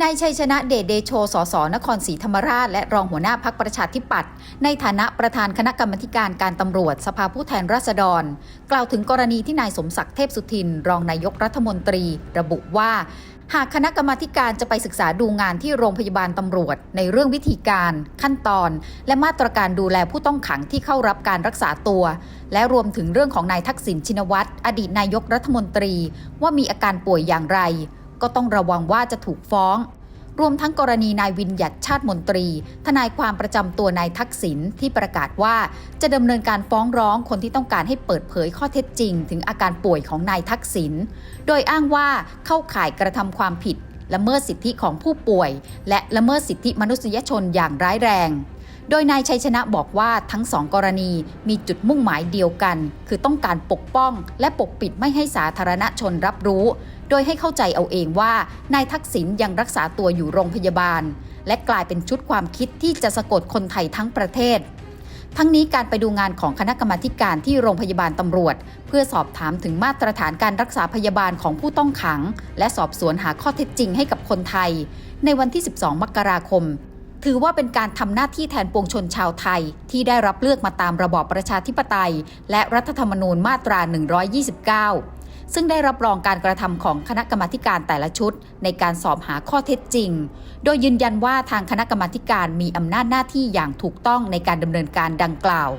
นายชัยชนะเดชเดโช สส นครศรีธรรมราช และรองหัวหน้าพักประชาธิปัตย์ ในฐานะประธานคณะกรรมการการตำรวจ สภาผู้แทนราษฎร กล่าวถึงกรณีที่นายสมศักดิ์เทพสุทิน รองนายกรัฐมนตรี ระบุว่า หากคณะกรรมการจะไปศึกษาดูงานที่โรงพยาบาลตำรวจ ในเรื่องวิธีการ ขั้นตอน และมาตรการดูแลผู้ต้องขังที่เข้ารับการรักษาตัว และรวมถึงเรื่องของนายทักษิณชินวัตรอดีตนายกรัฐมนตรี ว่ามีอาการป่วยอย่างไร ก็ต้องระวังว่าจะถูกฟ้อง รวมทั้งกรณีนายวินยัดชาติมนตรี ทนายความประจำตัวนายทักษิณที่ประกาศว่าจะดำเนินการฟ้องร้องคนที่ต้องการให้เปิดเผยข้อเท็จจริง ถึงอาการป่วยของนายทักษิณ โดยอ้างว่าเข้าข่ายกระทำความผิดละเมิดสิทธิของผู้ป่วย และละเมิดสิทธิมนุษยชนอย่างร้ายแรง โดยนายชัยชนะบอกว่าทั้งสองกรณีมีจุดมุ่งหมายเดียวกัน คือต้องการปกป้องและปกปิดไม่ให้สาธารณชนรับรู้ โดยให้เข้าใจเอาเองว่านายทักษิณยังรักษาตัวอยู่โรงพยาบาล และกลายเป็นชุดความคิดที่จะสะกดคนไทยทั้งประเทศทั้งนี้การไปดูงานของคณะกรรมาการที่โรงพยาบาลตำรวจ เพื่อสอบถามถึงมาตรฐานการรักษาพยาบาลของผู้ต้องขัง และสอบสวนหาข้อเท็จจริงให้กับคนไทย ในวันที่ 12 มกราคม ถือว่าเป็นการทำหน้าที่แทนปวงชนชาวไทย ที่ได้รับเลือกมาตามระบอบประชาธิปไตย และรัฐธรรมนูญมาตรา 129 ซึ่งได้รับรองการกระทำของคณะกรรมาการแต่ละชุด ในการสอบหาข้อเท็จจริง โดยยืนยันว่าทางคณะกรรมาการมีอำนาจหน้าที่อย่างถูกต้องในการดำเนินการดังกล่าว